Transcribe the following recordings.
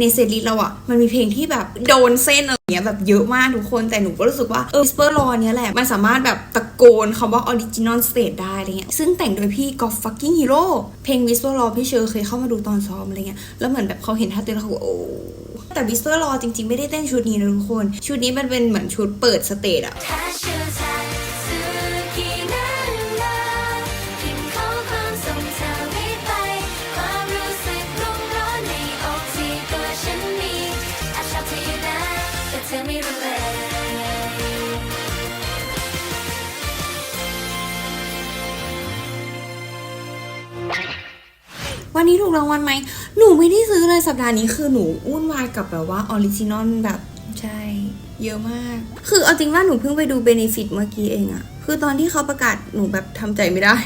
ในเซตลิสต์เราอะมันมีเพลงที่แบบโดนเส้นอะไรเงี้ยแบบเยอะมากทุกคนแต่หนูก็รู้สึกว่าเออ Whisper Law เนี้ยแหละ มันสามารถแบบตะโกนคำว่า Original State ได้อะไรเงี้ยซึ่งแต่งโดยพี่ Golf Fucking Hero เพลง Whisper Law พี่เชอร์เคยเข้ามาดูตอนซ้อมอะไรเงี้ยแล้วเหมือนแบบเขาเห็นท่าเต้นแล้วเขาโอ้แต่ Whisper Law จริงๆ ไม่ได้เต้นชุดนี้นะทุกคน ชุดนี้มันเป็นเหมือนชุดเปิดสเตจอะ วันนี้ถูกรางวัลไหม หนูไม่ได้ซื้อเลยสัปดาห์นี้คือหนูวุ่นวายกับแบบว่าออริจินอลแบบใช่ เยอะมาก คือเอาจริงว่าหนูเพิ่งไปดูเบนฟิตเมื่อกี้เองอะคือตอนที่เขาประกาศหนูแบบทำใจไม่ได้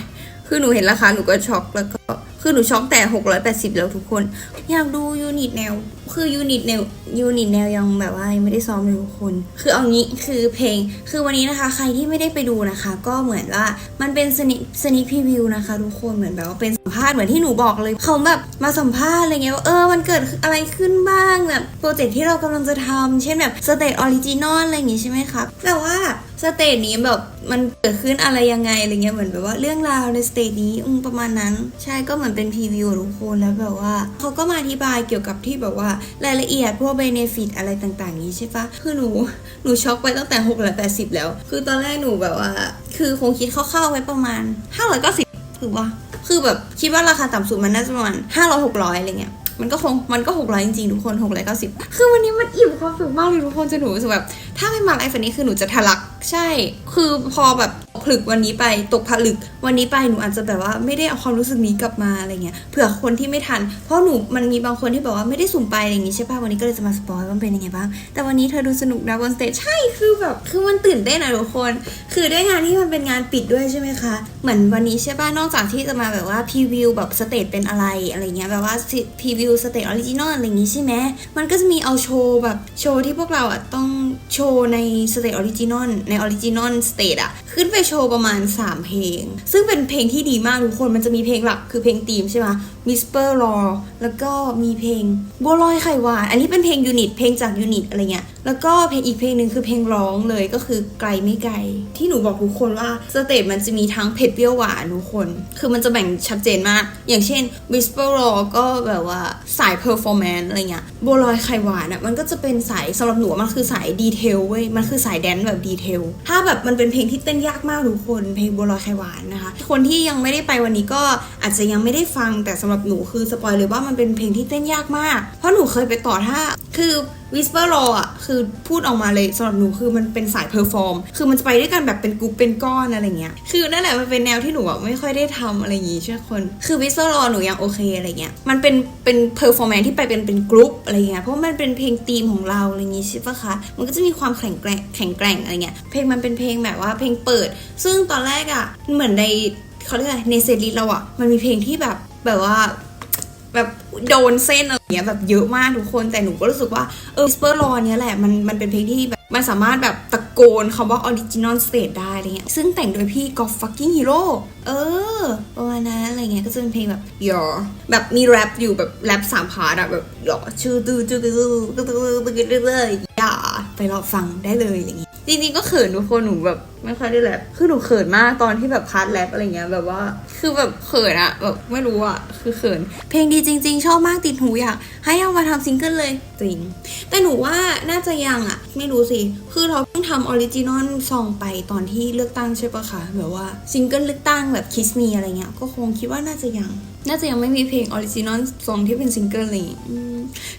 คือหนูเห็นราคาหนูก็ช็อกแล้วก็ คือหนูช็อกแต่ 680 แล้วทุกคน อยากดูยูนิตแนว คือยูนิตแนวยูนิตแนวยังแบบว่ายังไม่ได้ซ้อมเลยทุกคน คือเอางี้คือเพลง คือวันนี้นะคะ ใครที่ไม่ได้ไปดูนะคะ ก็เหมือนว่ามันเป็นสนิสนิพรีวิวนะคะ ทุกคนเหมือนแบบว่าเป็นสัมภาษณ์เหมือนที่หนูบอกเลยเขาแบบมาสัมภาษณ์อะไรเงี้ยว่าเออมันเกิดอะไรขึ้นบ้างแบบโปรเจกต์ที่เรากำลังจะทำเช่นแบบสเตจออริจินอลอะไรอย่างงี้ใช่ไหมคะแต่ว่าสเตจนี้แบบมันเกิดขึ้นอะไรยังไงอะไรเงี้ยเหมือนแบบว่าเรื่องราวในสเตจนี้อืมประมาณนั้น ใช่ก็เหมือนเป็นพรีวิวทุกคนแล้วแบบว่าเขาก็มาอธิบายเกี่ยวกับที่แบบว่ารายละเอียดพวกเบเนฟิตอะไรต่างๆ นี้ใช่ปะคือหนูหนูช็อกไปตั้งแต่6และ80แล้ว คือตอนแรกหนูแบบว่า คือคงคิดคร่าวๆไว้ประมาณ590ถือว่า คือแบบคิดว่าราคาต่ำสุดมันน่าจะประมาณ500 600อยอะไรเงี้ยมันก็คงมันก็600จริงๆทุกคน690คือวันนี้มันอิ่มความสุขมากเลยทุกคนจะหนูรู้สึกแบบถ้าไม่มาไลฟ์วันนี้คือหนูจะทะลักใช่ คือพอแบบ ผลึกวันนี้ไปตกผลึกวันนี้ไปหนูอาจจะแบบว่าไม่ได้เอาความรู้สึกนี้กลับมาอะไรเงี้ยเผื่อคนที่ไม่ทัน เพราะหนูมันมีบางคนที่แบบว่าไม่ได้สุ่มไปอะไรอย่างงี้ใช่ป่ะวันนี้ก็เลยจะมาสปอยว่ามันเป็นยังไงบ้างแต่วันนี้เธอดูสนุกนะบนสเตจใช่คือแบบคือมันตื่นเต้นอะทุกคน คือด้วยงานที่มันเป็นงานปิดด้วยใช่ไหมคะเหมือนวันนี้ใช่ป่ะนอกจากที่จะมาแบบว่าพรีวิวแบบสเตจเป็นอะไรอะไรเงี้ยแบบว่าพรีวิวสเตจออริจินอลอะไรอย่างงี้ใช่ไหมมันก็จะมีเอาโชว์แบบโชว์ที่พวกเราอะต้อง โชว์ในสเตจออริจินอลในออริจินอลสเตจอะขึ้นไปโชว์ประมาณ 3 เพลง ซึ่งเป็นเพลงที่ดีมากทุกคนมันจะมีเพลงหลักคือเพลงธีมใช่ไหม Whisper Law แล้วก็มีเพลงบัวลอยไข่หวาน อันนี้เป็นเพลงยูนิต เพลงจากยูนิตอะไรเงี้ย แล้วก็เพลงอีกเพลงหนึ่งคือเพลงร้องเลยก็คือไกลไม่ไกล ที่หนูบอกทุกคนว่าสเตจมันจะมีทั้งเผ็ดเปรี้ยวหวานทุกคน คือมันจะแบ่งชัดเจนมาก อย่างเช่น Whisper Law ก็แบบว่าสาย performance อะไรเงี้ยบัวลอยไข่หวานอะมันก็จะเป็นสายสำหรับหนูมันคือสายดีเทลเว้ยมันคือสายแดนซ์แบบดีเทลถ้าแบบมันเป็นเพลงที่เต้นยากมากทุกคน เพลงบัวลอยไข่หวานนะคะ คนที่ยังไม่ได้ไปวันนี้ก็อาจจะยังไม่ได้ฟังแต่สำหรับหนูคือสปอยเลยว่ามันเป็นเพลงที่เต้นยากมาก เพราะหนูเคยไปต่อท่าคือ Whisper Law อะคือพูดออกมาเลยสำหรับหนูคือมันเป็นสายเพอร์ฟอร์มคือมันจะไปด้วยกันแบบเป็นกรุ๊ปเป็นก้อนอะไรเงี้ยคือนั่นแหละมันเป็นแนวที่หนูอะไม่ค่อยได้ทำอะไรอย่างงี้ใช่ไหมคนคือ Whisper Law หนูยังโอเคอะไรเงี้ยมันเป็นเป็นเพอร์ฟอร์แมนที่ไปเป็นเป็นกรุ๊ปอะไรเงี้ยเพราะมันเป็นเพลงธีมของเราอะไรอย่างงี้ใช่ปะคะมันก็จะมีความแข็งแกร่งแข็งแกร่งอะไรเงี้ยเพลงมันเป็นเพลงแบบว่าเพลงเปิด ซึ่งตอนแรกอะเหมือนในเขาเรียกอะไรในเซตลิสต์เราอะมันมีเพลงที่แบบแบบว่า แบบโดนเส้นอะไรเงี้ยแบบเยอะมากทุกคนแต่หนูก็รู้สึกว่าเออ Whisper Law เนี้ยแหละมันมันเป็นเพลงที่แบบมันสามารถแบบตะโกนคำว่า Original State ได้อะไรเงี้ยซึ่งแต่งโดยพี่ Golf Fucking Hero เออประมาณนั้นอะไรเงี้ยก็จะเป็นเพลงแบบ Your แบบมีแรปอยู่แบบแรปสามพาร์ทอะแบบหรอชื่อตื้อตื้อตื้อตื้อตื้อตื้อตื้อตื้อยอย่าไปรอฟังได้เลยอะไรเงี้ยจริงๆก็เขินทุกคนหนูแบบไม่ค่อยได้แรปคือหนูเขินมากตอนที่แบบพาร์ทแรปอะไรเงี้ยแบบว่า คือแบบเขินอะแบบไม่รู้อะคือเขิน เพลงดีจริง ๆ ชอบมากติดหูอยากให้เอามาทำซิงเกิลเลยจริง แต่หนูว่าน่าจะยังอะไม่รู้สิ คือเราเพิ่งทำออริจินอลซองไปตอนที่เลือกตั้งใช่ปะคะแบบว่าซิงเกิลเลือกตั้งแบบคิสมีอะไรเงี้ยก็คงคิดว่าน่าจะยัง น่าจะยังไม่มีเพลงออริจินอลซองที่เป็นซิงเกิลอะไรอย่างเลย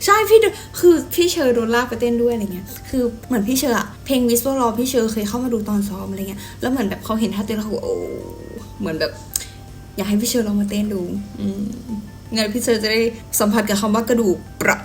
ใช่พี่คือพี่เชอร์โดนลากไปเต้นด้วยอะไรเงี้ยคือเหมือนพี่เชอร์อะเพลงวิส p รอพี่เชอร์เคยเข้ามาดูตอนซ้อมอะไรเงี้ย แล้วเหมือนแบบเขาเห็นท่าเต้นแล้วเขาโอ้เหมือนแบบ อยากให้พี่เชอร์ลองมาเต้นดู อืมงั้นพี่เชอร์จะได้สัมผัสกับคำว่ากระดูกปรัก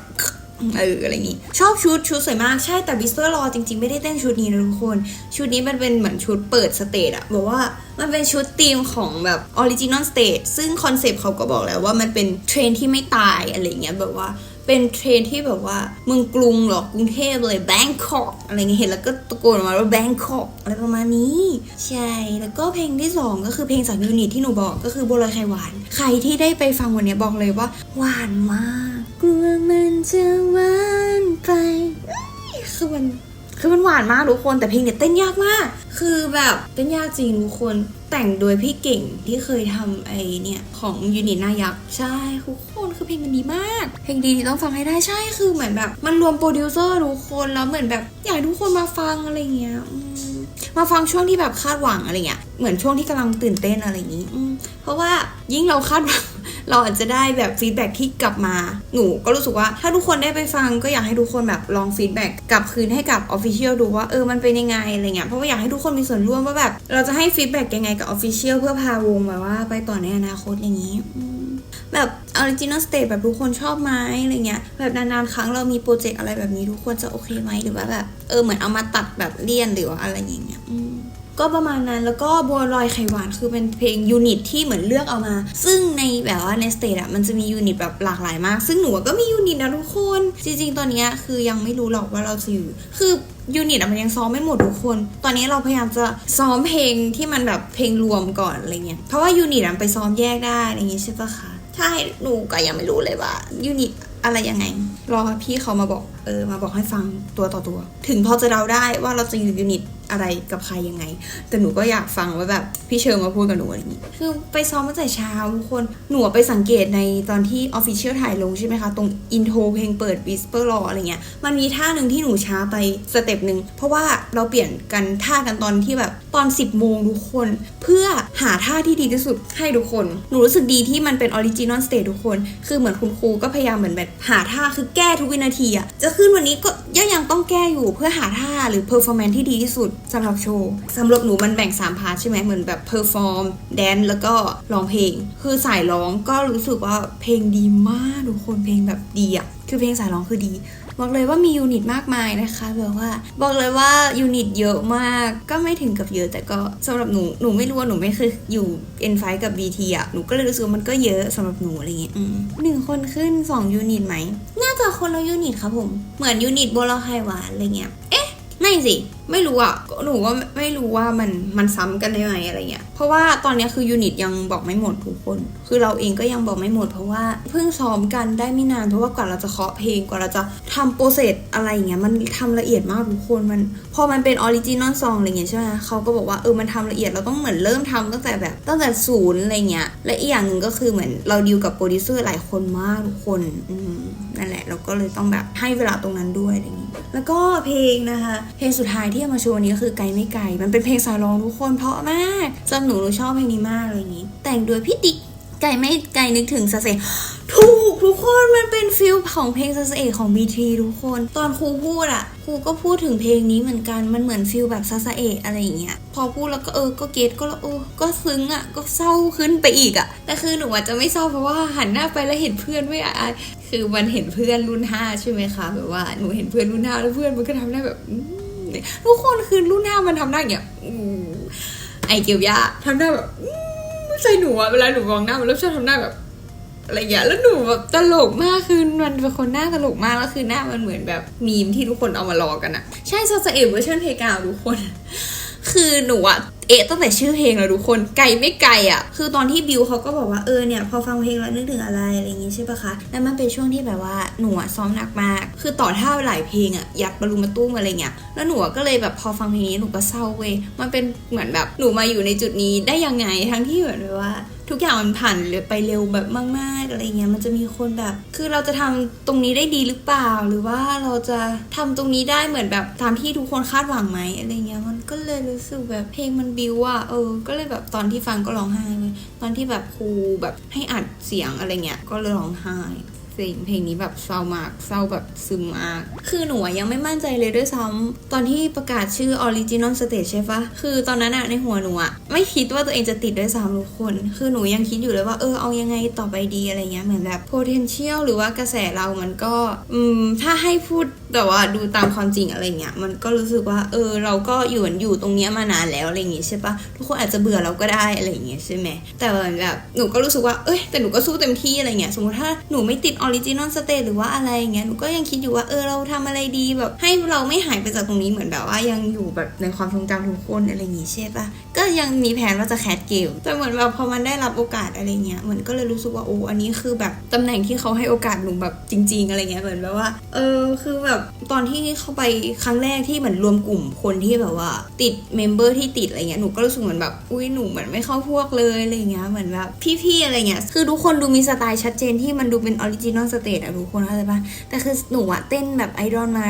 เอออะไรอย่างงี้ ชอบชุดชุดสวยมากใช่แต่วิสเ p อร์รอจริงๆ ไม่ได้เต้นชุดนี้นะทุกคน ชุดนี้มันเป็นเหมือนชุดเปิดสเตจอะบอกว่ามันเป็นชุดธีมของแบบออริจินอลสเตจซึ่งคอนเซปต์เขาก็บอกแล้วว่ามันเป็นเทรนที่ไม่ตายอะไรเงี้ยแบบว่า เป็นเทรนที่แบบว่าเมืองกรุงหรอกรุงเทพเลยแบงคอกอะไรเงี้ยเห็นแล้วก็ตะโกนออกมาว่าแบงคอกอะไรประมาณนี้ ใช่ แล้วก็เพลงที่สองก็คือเพลงจากยูนิตที่หนูบอกก็คือบัวลอยไข่หวาน ใครที่ได้ไปฟังวันนี้บอกเลยว่า หวานมาก กลัวมันจะหวานไปคือมันคือมันหวานมากทุกคนแต่เพลงเนี่ยเต้นยากมาก คือแบบเต้นยากจริงทุกคนแต่งโดยพี่เก่งที่เคยทำไอเนี่ยของยูนิตนายักษ์ใช่ทุกคน คือเพลงมันดีมาก เพลงดีต้องฟังให้ได้ใช่คือเหมือนแบบ มันรวมโปรดิวเซอร์ทุกคนแล้วเหมือนแบบอยากทุกคนมาฟังอะไรเงี้ยมาฟังช่วงที่แบบคาดหวังอะไรเงี้ยเหมือนช่วงที่กำลังตื่นเต้นอะไรอย่างงี้เพราะว่ายิ่งเราคาดหวังเราอาจจะได้แบบฟีดแบ็กที่กลับมา หนูก็รู้สึกว่าถ้าทุกคนได้ไปฟังก็อยากให้ทุกคนแบบลองฟีดแบ็กกลับคืนให้กับออฟฟิเชียลดูว่าเออมันเป็นยังไงอะไรเงี้ยเพราะว่าอยากให้ทุกคนมีส่วนร่วมว่าแบบเราจะให้ฟีดแบ็กยังไงกับออฟฟิเชียลเพื่อพาวงแบบว่าไปต่อในอนาคตอย่างนี้ แบบออริจินอลสเตทแบบทุกคนชอบไหมอะไรเงี้ยแบบนานๆครั้งเรามีโปรเจกต์อะไรแบบนี้ทุกคนจะโอเคไหมหรือว่าแบบเออเหมือนเอามาตัดแบบเลี่ยนหรือว่าอะไรอย่างเงี้ยก็ประมาณนั้นแล้วก็บัวลอยไข่หวานคือเป็นเพลงยูนิตที่เหมือนเลือกเอามา ซึ่งในแบบว่าในสเตทอะมันจะมียูนิตแบบหลากหลายมาก ซึ่งหนูก็มียูนิตนะทุกคน จริงๆ ตอนนี้คือยังไม่รู้หรอกว่าเราจะอยู่คือยูนิตอะมันยังซ้อมไม่หมดทุกคน ตอนนี้เราพยายามจะซ้อมเพลงที่มันแบบเพลงรวมก่อนอะไรเงี้ย เพราะว่ายูนิตอะไปซ้อมแยกได้อะไรเงี้ยใช่ปะคะ ใช่หนูก็ยังไม่รู้เลยว่ายูนิตอะไรยังไง รอพี่เขามาบอก เออมาบอกให้ฟังตัวต่อตัว ถึงพอจะเดาได้ว่าเราจะอยู่ยูนิตอะไรกับใครยังไง แต่หนูก็อยากฟังว่าแบบพี่เชิญมาพูดกับหนูอะไรอย่างนี้ คือไปซ้อมตั้งแต่เช้าทุกคนหนูไปสังเกตในตอนที่ออฟฟิเชียลถ่ายลงใช่ไหมคะ ตรงอินโทรเพลงเปิด Whisper Law อะไรเงี้ย มันมีท่าหนึ่งที่หนูช้าไปสเต็ปหนึ่ง เพราะว่าเราเปลี่ยนกันท่ากันตอนที่แบบตอน 10โมงทุกคน เพื่อหาท่าที่ดีที่สุดให้ทุกคน หนูรู้สึกดีที่มันเป็นออริจินอลสเตททุกคน คือเหมือนคุณครูก็พยายามเหมือนแบบหาท่าคือแก้ทุกวินาทีอะจะขึ้นวันนี้ก็ยังยังต้องแก้อยู่เพื่อหาท่าหรือเพอร์ฟอร์แมนที่ดีที่สุดสำหรับโชว์สำหรับหนูมันแบ่ง3พาร์ทใช่ไหมเหมือนแบบเพอร์ฟอร์มแดนแล้วก็ร้องเพลง คือสายร้องก็รู้สึกว่าเพลงดีมากทุกคนเพลงแบบดีอะคือเพลงสายร้องคือดี บอกเลยว่ามียูนิตมากมายนะคะแบบว่า บอกเลยว่ายูนิตเยอะมากก็ไม่ถึงกับเยอะ แต่ก็สำหรับหนูหนูไม่รู้ว่าหนูไม่เคยอยู่ N5 กับ BT อะหนูก็เลยรู้สึกว่ามันก็เยอะสำหรับหนูอะไรเงี้ยอืมหนึ่งคนขึ้น 2 ยูนิตไหมน่าจะคนละยูนิตครับผมเหมือนยูนิตบัวลอยไข่หวานอะไรเงี้ยเอ๊ะไม่สิไม่รู้อะหนูว่าไม่รู้ว่ามันมันซ้ำกันได้ไหมอะไรเงี้ย เพราะว่าตอนนี้คือยูนิตยังบอกไม่หมดทุกคน คือเราเองก็ยังบอกไม่หมด เพราะว่าเพิ่งซ้อมกันได้ไม่นาน เพราะว่ากว่าเราจะเคาะเพลงกว่าเราจะทำโปรเซสอะไรเงี้ยมันทำละเอียดมากทุกคนมัน พอมันเป็นออริจินอลซองอะไรเงี้ยใช่ไหมเขาก็บอกว่าเออมันทำละเอียดเราต้องเหมือนเริ่มทำตั้งแต่แบบตั้งแต่ศูนย์อะไรเงี้ยและอีกอย่างหนึ่งก็คือเหมือนเราดีลกับโปรดิวเซอร์หลายคนมากทุกคนอืมนั่นแหละ เราก็เลยต้องแบบให้เวลาตรงนั้นด้วยอะไรอย่างงี้แล้วก็เพลงนะคะเพลงสุดท้ายที่เอามาโชว์วันนี้ก็คือไกลไม่ไกล มันเป็นเพลงสายร้องทุกคนเพราะมากสำหรับหนูหนูชอบเพลงนี้มากอะไรอย่างงี้ แต่งโดยพี่ติ๊กไก่ไม่ไก่นึกถึงซาเซถูกทุกคนมันเป็นฟิลของเพลงซาเซของ BT ทุกคน ตอนครูพูดอะครูก็พูดถึงเพลงนี้เหมือนกันมันเหมือนฟิลแบบซาซาเอะอะไรอย่างเงี้ยพอพูดแล้วก็เออก็เก็ตก็แล้วเออก็ซึ้งอะก็เศร้าขึ้นไปอีกอะแต่คือหนูอาจจะไม่เศร้าเพราะว่าหันหน้าไปแล้วเห็นเพื่อนไม่อะคือมันเห็นเพื่อนรุ่นห้าใช่ไหมคะแบบว่าหนูเห็นเพื่อนรุ่นห้าแล้วเพื่อนมันก็ทำได้แบบ อืมทุกคนคือรุ่นหน้ามันทำได้อย่างเงี้ยไอเกียวยาทำได้แบบใช่หนูอะเวลาหนูมองหน้ามันแล้วชอบทำหน้าแบบอะไรอย่างเงี้ยแล้วหนูแบบตลกมากคือมันเป็นคนหน้าตลกมากแล้วคือหน้ามันเหมือนแบบมีมที่ทุกคนเอามาลอกันอะใช่ซาสเอะเวอร์ชันเพลงเก่าทุกคน คือหนูอะ เอะตั้งแต่ชื่อเพลงแล้วทุกคนไกลไม่ไกลอะคือตอนที่บิวเขาก็บอกว่าเออเนี่ยพอฟังเพลงแล้วนึกถึงอะไรอะไรอย่างงี้ใช่ปะคะ แล้วมันเป็นช่วงที่แบบว่าหนูซ้อมหนักมาก คือต่อท่าหลายเพลงอะยัดบรรลุมาตุ้มอะไรเงี้ย แล้วหนูก็เลยแบบพอฟังเพลงนี้หนูก็เศร้าเว้ย มันเป็นเหมือนแบบหนูมาอยู่ในจุดนี้ได้ยังไงทั้งที่เหมือนแบบว่าทุกอย่างมันผ่านไปเร็วแบบมากๆอะไรเงี้ยมันจะมีคนแบบ คือเราจะทำตรงนี้ได้ดีหรือเปล่า หรือว่าเราจะทำตรงนี้ได้เหมือนแบบตามที่ทุกคนคาดหวังไหมอะไรเงี้ยมันก็เลยรู้สึกแบบเพลงมันบิวอะเออ ก็เลยแบบตอนที่ฟังก็ร้องไห้เลยตอนที่แบบครูแบบให้อัดเสียงอะไรเงี้ยก็เลยร้องไห้ เพลงเพลงนี้แบบเศร้ามากเศร้าแบบซึมมาก คือหนูยังไม่มั่นใจเลยด้วยซ้ำตอนที่ประกาศชื่อ Original Stage ใช่ปะคือตอนนั้นอะในหัวหนูอะไม่คิดว่าตัวเองจะติดด้วยซ้ำทุกคน คือหนูยังคิดอยู่เลยว่าเออเอายังไงต่อไปดีอะไรเงี้ยเหมือนแบบ potential หรือว่ากระแสเรามันก็อืมถ้าให้พูดแต่ว่าดูตามความจริงอะไรเงี้ยมันก็รู้สึกว่า เออ เราก็อยู่อยู่ตรงเนี้ยมานานแล้วอะไรอย่างงี้ใช่ปะทุกคนอาจจะเบื่อเราก็ได้อะไรอย่างเงี้ยใช่ไหมแต่แบบหนูก็รู้สึกว่าเอ้ยแต่หนูก็สู้เต็มที่อะไรเงี้ยสมมติถ้าหนูไม่ติดออริจินอลสเตทหรือว่าอะไรอย่างเงี้ยหนูก็ยังคิดอยู่ว่าเออเราทำอะไรดีแบบ ให้เราไม่หายไปจากตรงนี้เหมือนแบบว่ายังอยู่แบบในความทรงจำทุกคนอะไรอย่างงี้ใช่ปะ ยังมีแผนว่าจะแคสเกมแต่เหมือนแบบพอมันได้รับโอกาสอะไรเงี้ยเหมือนก็เลยรู้สึกว่าโอ้อันนี้คือแบบตำแหน่งที่เขาให้โอกาสหนูแบบจริง ๆ อะไรเงี้ยเหมือนแบบว่า เออคือแบบตอนที่เข้าไปครั้งแรกที่เหมือนรวมกลุ่มคนที่แบบว่า ติดเมมเบอร์ที่ติดอะไรเงี้ยหนูก็รู้สึกเหมือนแบบอุ้ยหนูเหมือนไม่เข้าพวกเลยอะไรเงี้ยเหมือนแบบพี่ๆอะไรเงี้ยคือทุกคนดูมีสไตล์ชัดเจนที่มันดูเป็นออริจินอลสเตทอะทุกคนเข้าใจปะแต่คือหนูอะเต้นแบบไอดอลมา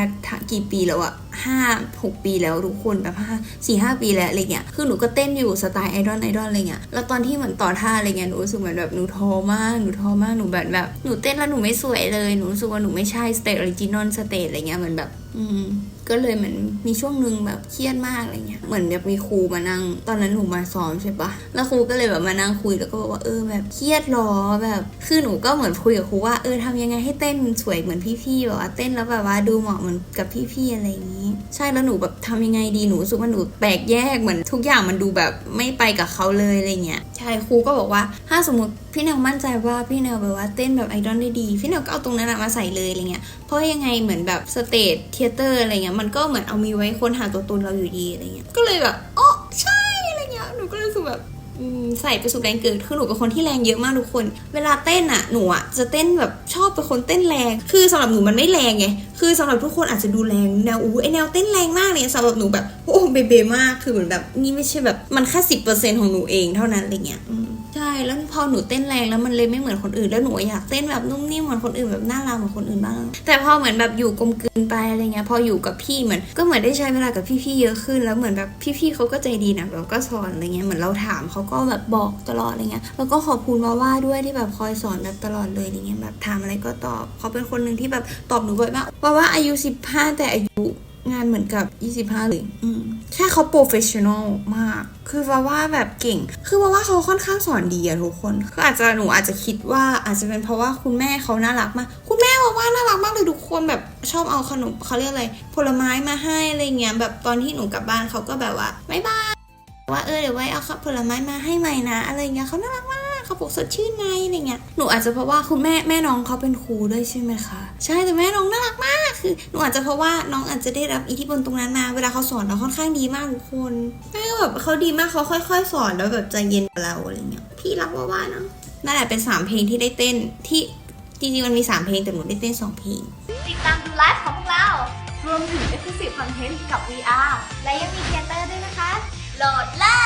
กี่ปีแล้วอะ ห้าหกปีแล้วทุกคนแบบห้าสี่ห้าปีแล้วอะไรเงี้ยคือหนูก็เต้นอยู่สไตล์ไอดอลไอดอลอะไรเงี้ยแล้วตอนที่เหมือนต่อท่าอะไรเงี้ยหนูรู้สึกเหมือนแบบหนูท้อมากหนูท้อมากหนูแบบแบบหนูเต้นแล้วหนูไม่สวยเลยหนูรู้สึกว่าหนูไม่ใช่สเตจออริจินอลสเตจอะไรเงี้ยเหมือนแบบ อืม ก็เลยเหมือนมีช่วงหนึ่งแบบเครียดมากอะไรเงี้ยเหมือนแบบมีครูมานั่ง ตอนนั้นหนูมาซ้อมใช่ปะแล้วครูก็เลยแบบมานั่งคุยแล้วก็บอกว่าเออแบบเครียดหรอแบบคือหนูก็เหมือนคุยกับครูว่าเออทำยังไงให้เต้นสวยเหมือนพี่ๆแบบว่าเต้นแล้วแบบว่าดูเหมาะเหมือนกับพี่ๆอะไรอย่างนี้ ใช่แล้วหนูแบบทำยังไงดีหนูรู้สึกว่าหนูแปลกแยกเหมือนทุกอย่างมันดูแบบไม่ไปกับเขาเลยอะไรเงี้ยใช่ครูก็บอกว่าถ้าสมมติ พี่แนวมั่นใจว่าพี่แนวแบบว่าเต้นแบบไอดอลได้ดี พี่แนวก็เอาตรงนั้นมาใส่เลยอะไรเงี้ย เพราะยังไงเหมือนแบบสเตจเทเตอร์อะไรเงี้ยมันก็เหมือนเอามีไว้คนหาตัวตนเราอยู่ดีอะไรเงี้ย ก็เลยแบบอ๋อใช่อะไรเงี้ย หนูก็รู้สึกแบบใส่ไปสู่แรงเกิดคือหนูเป็นคนที่แรงเยอะมากทุกคน เวลาเต้นอะหนูอะจะเต้นแบบชอบเป็นคนเต้นแรง คือสำหรับหนูมันไม่แรงไง คือสำหรับทุกคนอาจจะดูแรงแนวอู้ไอแนวเต้นแรงมากเลยสำหรับหนูแบบโอ้เบเบมาก คือเหมือนแบบนี่ไม่ใช่แบบมันแค่สิบเปอร์เซ็นของหนูเองเท่านั้นอะไรเงี้ย ใช่แล้วพอหนูเต้นแรงแล้วมันเลยไม่เหมือนคนอื่นแล้วหนูอยากเต้นแบบนุ่มนิ่มเหมือนคนอื่นแบบน่ารักเหมือนคนอื่นบ้างแต่พอเหมือนแบบอยู่กลมกลืนไปอะไรเงี้ยพออยู่กับพี่เหมือนก็เหมือนได้ใช้เวลากับพี่ๆเยอะขึ้น แล้วเหมือนแบบพี่ๆเขาก็ใจดีนะแบบก็สอนอะไรเงี้ยเหมือนเราถามเขาก็แบบบอกตลอดอะไรเงี้ยแล้วก็ขอบคุณว่าว่าด้วยที่แบบคอยสอนแบบตลอดเลยอะไรเงี้ยแบบถามอะไรก็ตอบเขาเป็นคนหนึ่งที่แบบตอบหนูบ่อยมากว่าว่าอายุ 15 แต่อายุ งานเหมือนกับ 25 เลยอืมแค่เขาโปรเฟชชั่นอลมาก คือว่าว่าแบบเก่ง คือว่าว่าเขาค่อนข้างสอนดีอะทุกคนคืออาจจะหนูอาจจะคิดว่าอาจจะเป็นเพราะว่าคุณแม่เขาน่ารักมาก คุณแม่ว่าว่าน่ารักมากเลยทุกคนแบบชอบเอาขนมเขาเรียกอะไร ผลไม้มาให้อะไรเงี้ยแบบตอนที่หนูกลับบ้านเขาก็แบบว่าไม่บายว่าเออเดี๋ยวไว้เอาผลไม้มาให้ใหม่นะอะไรเงี้ยเขาน่ารักมาก เขาบอกสดชื่นไงอะไรเงี้ยหนูอาจจะเพราะว่าคุณแม่แม่น้องเขาเป็นครูด้วยใช่ไหมคะใช่แต่แม่น้องน่ารักมากคือหนูอาจจะเพราะว่าน้องอาจจะได้รับอิทธิพลตรงนั้นมาเวลาเขาสอนเราค่อนข้างดีมากทุกคนแม่ก็แบบเขาดีมากเขาค่อย ๆ สอนแล้วแบบใจเย็นกับเราอะไรเงี้ยพี่รักว่าว่านะนั่นแหละเป็นสามเพลงที่ได้เต้นที่จริงๆมันมีสามเพลงแต่หนูได้เต้นสองเพลง ติดตามดูไลฟ์ของพวกเรา รวมถึง Exclusive Content กับ VR และยังมีเทเตอร์ด้วยนะคะ โหลดเลย